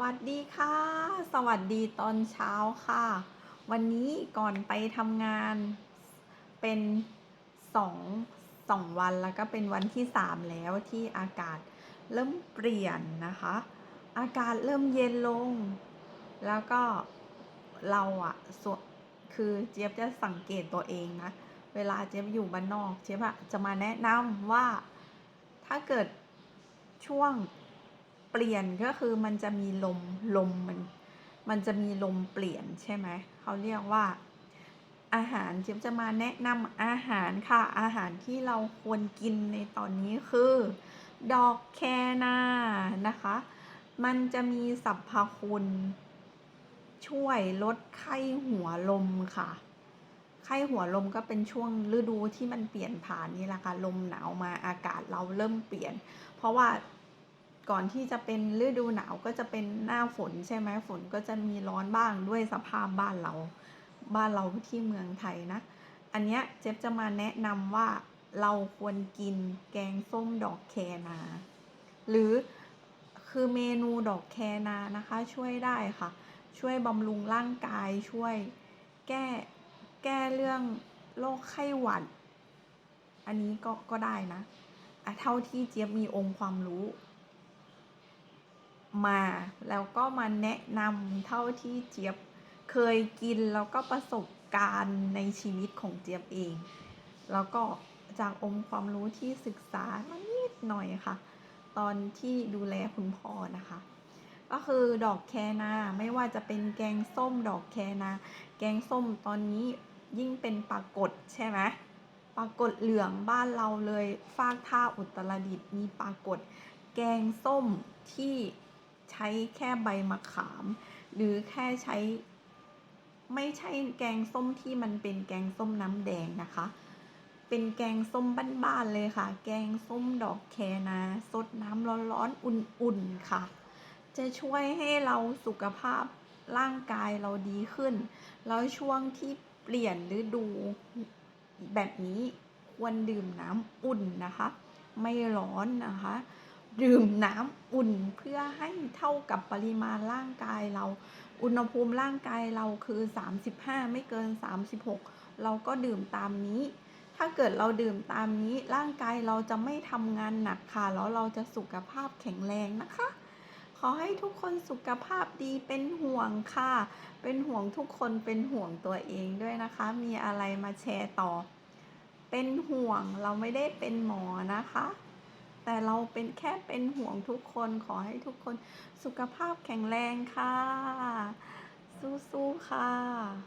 วัสดีค่ะ สวัสดีตอนเช้าค่ะ วันนี้ก่อนไปทำงานเป็นสองสองวันแล้วก็เป็นวันที่สามแล้วที่อากาศเริ่มเปลี่ยนนะคะ อากาศเริ่มเย็นลง แล้วก็เราอะส่วนคือเจี๊ยบจะสังเกตตัวเองนะ เวลาเจี๊ยบอยู่บ้านนอก เจี๊ยบอะจะมาแนะนำว่าถ้าเกิดช่วง เปลี่ยนก็คือมันจะมีลมลมมัน มันจะมีลมเปลี่ยนใช่ไหมเขาเรียกว่า อาหารเจี๊ยบจะมาแนะนำอาหารค่ะ อาหารที่เราควรกินในตอนนี้คือ ดอกแคนานะคะ มันจะมีสรรพคุณ ช่วยลดไข้หัวลมค่ะ ไข้หัวลมก็เป็นช่วงฤดูที่มันเปลี่ยนผ่านนี่แหละค่ะลมหนาวมาอากาศเราเริ่มเปลี่ยน เพราะว่า ก่อนที่จะเป็นฤดูหนาวก็จะเป็นหน้าฝนใช่ไหมฝนก็จะมีร้อนบ้างด้วยสภาพบ้านเราบ้านเราที่เมืองไทยนะ อันเนี้ยเจ๊จะมาแนะนำว่าเราควรกินแกงส้มดอกแคนา หรือคือเมนูดอกแคนานะคะ ช่วยได้ค่ะ ช่วยบำรุงร่างกายช่วยแก้แก้เรื่องโรคไข้หวัด อันนี้ก็ก็ได้นะอะเท่าที่เจี๊ยบมีองค์ความรู้ มา แล้วก็มาแนะนำเท่าที่เจี๊ยบเคยกินแล้วก็ประสบการณ์ในชีวิตของเจี๊ยบเอง แล้วก็จากองค์ความรู้ที่ศึกษามานิดหน่อยค่ะ ตอนที่ดูแลคุณพ่อนะคะ ก็คือดอกแคนาไม่ว่าจะเป็นแกงส้มดอกแคนา แกงส้มตอนนี้ยิ่งเป็นปลากดใช่ไหมปลากดเหลืองบ้านเราเลยฟากท่าอุตรดิตถ์มีปลากดแกงส้มที่ ใช้แค่ใบมะขาม หรือแค่ใช้ ไม่ใช่แกงส้มที่มันเป็นแกงส้มน้ำแดงนะคะ เป็นแกงส้มบ้านๆเลยค่ะ แกงส้มดอกแคนาสดน้ำร้อนๆอุ่นๆค่ะ จะช่วยให้เราสุขภาพร่างกายเราดีขึ้น แล้วช่วงที่เปลี่ยนฤดูแบบนี้ควรดื่มน้ำอุ่นนะคะ ไม่ร้อนนะคะ ดื่มน้ำอุ่นเพื่อให้เท่ากับปริมาณร่างกายเรา อุณหภูมิร่างกายเราคือ 35 ไม่เกิน 36 เราก็ดื่มตามนี้ ถ้าเกิดเราดื่มตามนี้ร่างกายเราจะไม่ทำงานหนักค่ะ แล้วเราจะสุขภาพแข็งแรงนะคะ ขอให้ทุกคนสุขภาพดีเป็นห่วงค่ะ เป็นห่วงทุกคนเป็นห่วงตัวเองด้วยนะคะ มีอะไรมาแชร์ต่อ เป็นห่วงเราไม่ได้เป็นหมอนะคะ แต่เราเป็นแค่เป็นห่วงทุกคนขอให้ทุกคนสุขภาพแข็งแรงค่ะ สู้ๆค่ะ